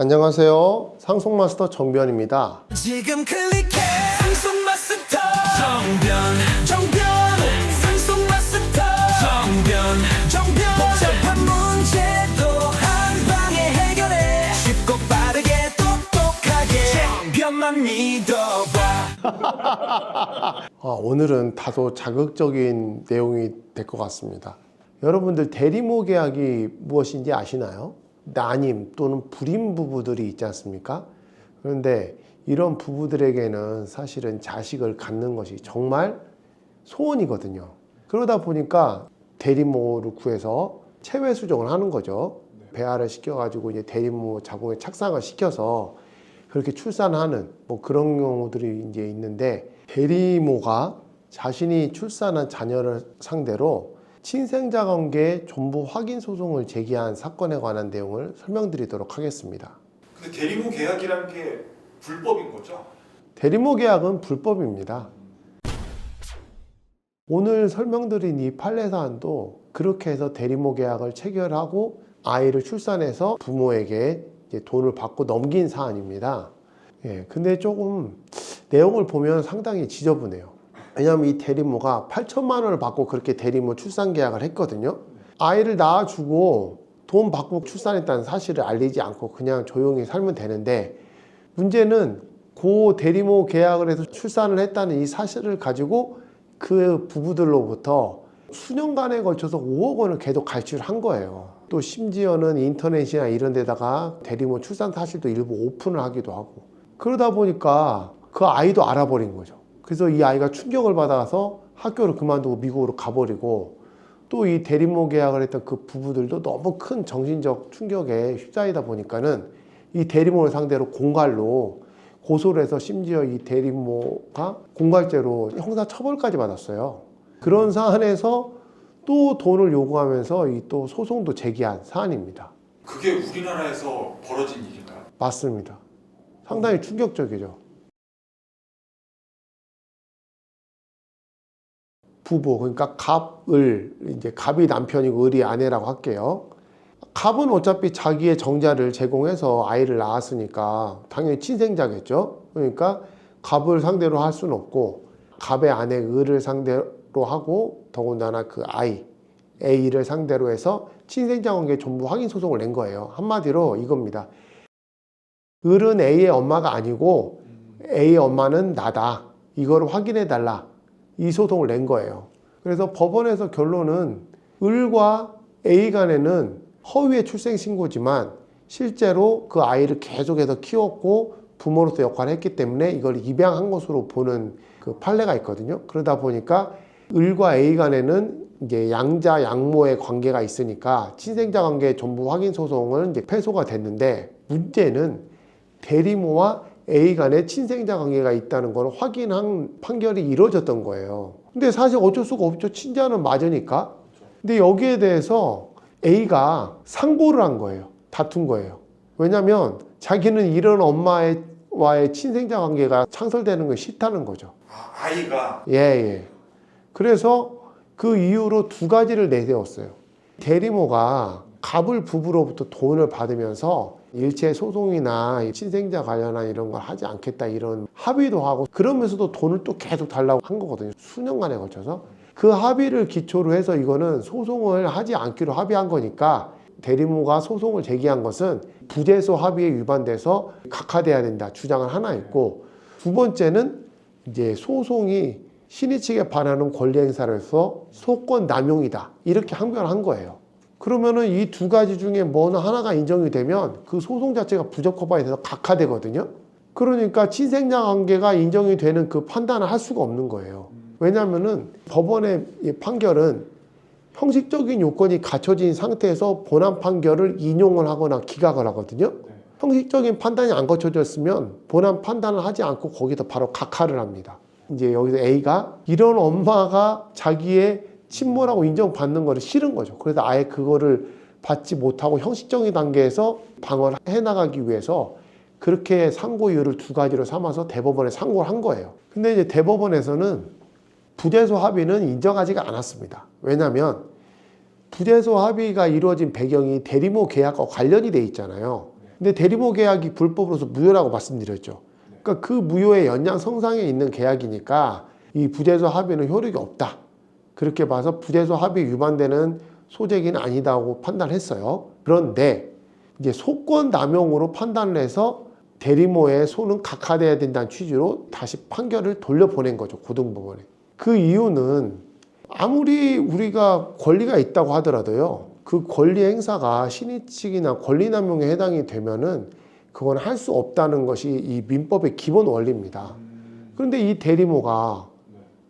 안녕하세요. 상속마스터 정변입니다. 지금 클릭해. 상속 마스터. 정변. 정변. 상속 마스터. 정변. 정변. 복잡한 문제도 한 방에 해결해. 쉽고 빠르게 똑똑하게. 정변만 믿어봐. 아, 오늘은 다소 자극적인 내용이 될 것 같습니다. 여러분들 대리모 계약이 무엇인지 아시나요? 난임 또는 불임 부부들이 있지 않습니까? 그런데 이런 부부들에게는 사실은 자식을 갖는 것이 정말 소원이거든요. 그러다 보니까 대리모를 구해서 체외 수정을 하는 거죠. 배아를 시켜가지고 이제 대리모 자궁에 착상을 시켜서 그렇게 출산하는 뭐 그런 경우들이 이제 있는데 대리모가 자신이 출산한 자녀를 상대로 친생자 관계 전부 확인 소송을 제기한 사건에 관한 내용을 설명드리도록 하겠습니다. 근데 대리모 계약이라는 게 불법인 거죠? 대리모 계약은 불법입니다. 오늘 설명드린 이 판례 사안도 그렇게 해서 대리모 계약을 체결하고 아이를 출산해서 부모에게 돈을 받고 넘긴 사안입니다. 예, 근데 조금 내용을 보면 상당히 지저분해요. 왜냐하면 이 대리모가 8천만 원을 받고 그렇게 대리모 출산 계약을 했거든요. 아이를 낳아주고 돈 받고 출산했다는 사실을 알리지 않고 그냥 조용히 살면 되는데 문제는 고 대리모 계약을 해서 출산을 했다는 이 사실을 가지고 그 부부들로부터 수년간에 걸쳐서 5억 원을 계속 갈취한 거예요. 또 심지어는 인터넷이나 이런 데다가 대리모 출산 사실도 일부 오픈을 하기도 하고 그러다 보니까 그 아이도 알아버린 거죠. 그래서 이 아이가 충격을 받아서 학교를 그만두고 미국으로 가버리고 또 이 대리모 계약을 했던 그 부부들도 너무 큰 정신적 충격에 휩싸이다 보니까는 이 대리모를 상대로 공갈로 고소를 해서 심지어 이 대리모가 공갈죄로 형사 처벌까지 받았어요. 그런 사안에서 또 돈을 요구하면서 이 또 소송도 제기한 사안입니다. 그게 우리나라에서 벌어진 일인가요? 맞습니다. 상당히 충격적이죠. 부부 그러니까 갑을 이제 갑이 남편이고 을이 아내라고 할게요. 갑은 어차피 자기의 정자를 제공해서 아이를 낳았으니까 당연히 친생자겠죠. 그러니까 갑을 상대로 할 수는 없고 갑의 아내 을을 상대로 하고 더군다나 그 아이 A를 상대로 해서 친생자 관계 전부 확인 소송을 낸 거예요. 한마디로 이겁니다. 을은 A의 엄마가 아니고 A의 엄마는 나다. 이거를 확인해 달라. 이 소송을 낸 거예요. 그래서 법원에서 결론은 을과 A 간에는 허위의 출생 신고지만 실제로 그 아이를 계속해서 키웠고 부모로서 역할을 했기 때문에 이걸 입양한 것으로 보는 그 판례가 있거든요. 그러다 보니까 을과 A 간에는 이제 양자 양모의 관계가 있으니까 친생자 관계 전부 확인 소송은 이제 패소가 됐는데 문제는 대리모와 A 간에 친생자 관계가 있다는 걸 확인한 판결이 이루어졌던 거예요. 근데 사실 어쩔 수가 없죠. 친자는 맞으니까. 근데 여기에 대해서 A가 상고를 한 거예요. 다툰 거예요. 왜냐하면 자기는 이런 엄마와의 친생자 관계가 창설되는 건 싫다는 거죠. 아, 아이가 예, 예. 그래서 그 이유로 두 가지를 내세웠어요. 대리모가 갑을 부부로부터 돈을 받으면서 일체 소송이나 친생자 관련한 이런 걸 하지 않겠다 이런 합의도 하고 그러면서도 돈을 또 계속 달라고 한 거거든요. 수년간에 걸쳐서. 그 합의를 기초로 해서 이거는 소송을 하지 않기로 합의한 거니까 대리모가 소송을 제기한 것은 부재소 합의에 위반돼서 각하돼야 된다 주장을 하나 있고 두 번째는 이제 소송이 신의 측에 반하는 권리 행사를 해서 소권 남용이다 이렇게 항변한 거예요. 그러면은 이 두 가지 중에 뭐 하나가 인정이 되면 그 소송 자체가 부적 허바에 대해서 각하되거든요. 그러니까 친생자 관계가 인정이 되는 그 판단을 할 수가 없는 거예요. 왜냐하면은 법원의 이 판결은 형식적인 요건이 갖춰진 상태에서 본안 판결을 인용을 하거나 기각을 하거든요. 형식적인 판단이 안 거쳐졌으면 본안 판단을 하지 않고 거기서 바로 각하를 합니다. 이제 여기서 A가 이런 엄마가 자기의 친모라고 인정받는 거를 싫은 거죠. 그래서 아예 그거를 받지 못하고 형식적인 단계에서 방어를 해 나가기 위해서 그렇게 상고 이유를 두 가지로 삼아서 대법원에 상고를 한 거예요. 근데 이제 대법원에서는 부재소 합의는 인정하지가 않았습니다. 왜냐하면 부재소 합의가 이루어진 배경이 대리모 계약과 관련이 돼 있잖아요. 근데 대리모 계약이 불법으로서 무효라고 말씀드렸죠. 그러니까 그 무효의 연장 성상에 있는 계약이니까 이 부재소 합의는 효력이 없다. 그렇게 봐서 부재소 합의 위반되는 소재기는 아니다고 판단했어요. 그런데 이제 소권 남용으로 판단을 해서 대리모의 소는 각하돼야 된다는 취지로 다시 판결을 돌려보낸 거죠 고등법원에. 그 이유는 아무리 우리가 권리가 있다고 하더라도요 그 권리 행사가 신의칙이나 권리 남용에 해당이 되면은 그건 할 수 없다는 것이 이 민법의 기본 원리입니다. 그런데 이 대리모가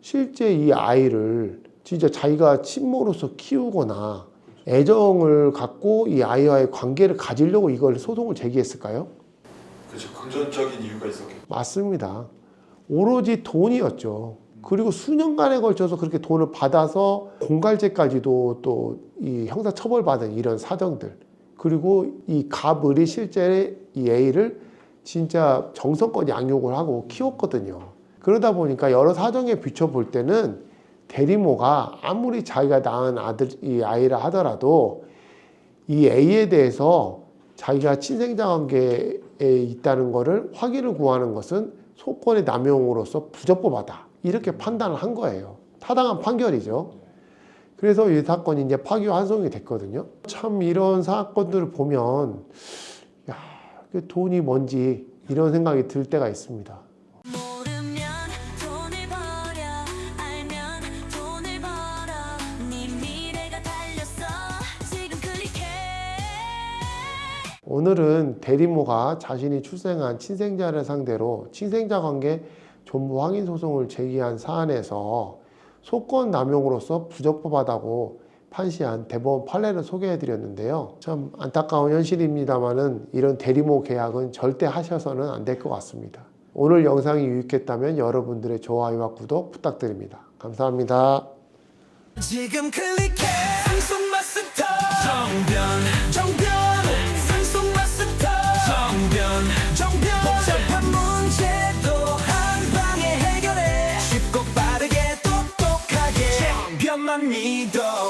실제 이 아이를 진짜 자기가 친모로서 키우거나 애정을 갖고 이 아이와의 관계를 가지려고 이걸 소송을 제기했을까요? 그렇죠. 금전적인 이유가 있었겠죠. 맞습니다. 오로지 돈이었죠. 그리고 수년간에 걸쳐서 그렇게 돈을 받아서 공갈죄까지도 또 이 형사 처벌받은 이런 사정들. 그리고 이 갑을이 실제 이 A를 진짜 정성껏 양육을 하고 키웠거든요. 그러다 보니까 여러 사정에 비춰볼 때는 대리모가 아무리 자기가 낳은 아들, 이 아이라 하더라도 이 A에 대해서 자기가 친생자 관계에 있다는 것을 확인을 구하는 것은 소권의 남용으로서 부적법하다. 이렇게 판단을 한 거예요. 타당한 판결이죠. 그래서 이 사건이 이제 파기환송이 됐거든요. 참 이런 사건들을 보면 야, 그 돈이 뭔지 이런 생각이 들 때가 있습니다. 오늘은 대리모가 자신이 출생한 친생자를 상대로 친생자 관계 존부 확인 소송을 제기한 사안에서 소권 남용으로서 부적법하다고 판시한 대법원 판례를 소개해 드렸는데요. 참 안타까운 현실입니다만은 이런 대리모 계약은 절대 하셔서는 안 될 것 같습니다. 오늘 영상이 유익했다면 여러분들의 좋아요와 구독 부탁드립니다. 감사합니다. 방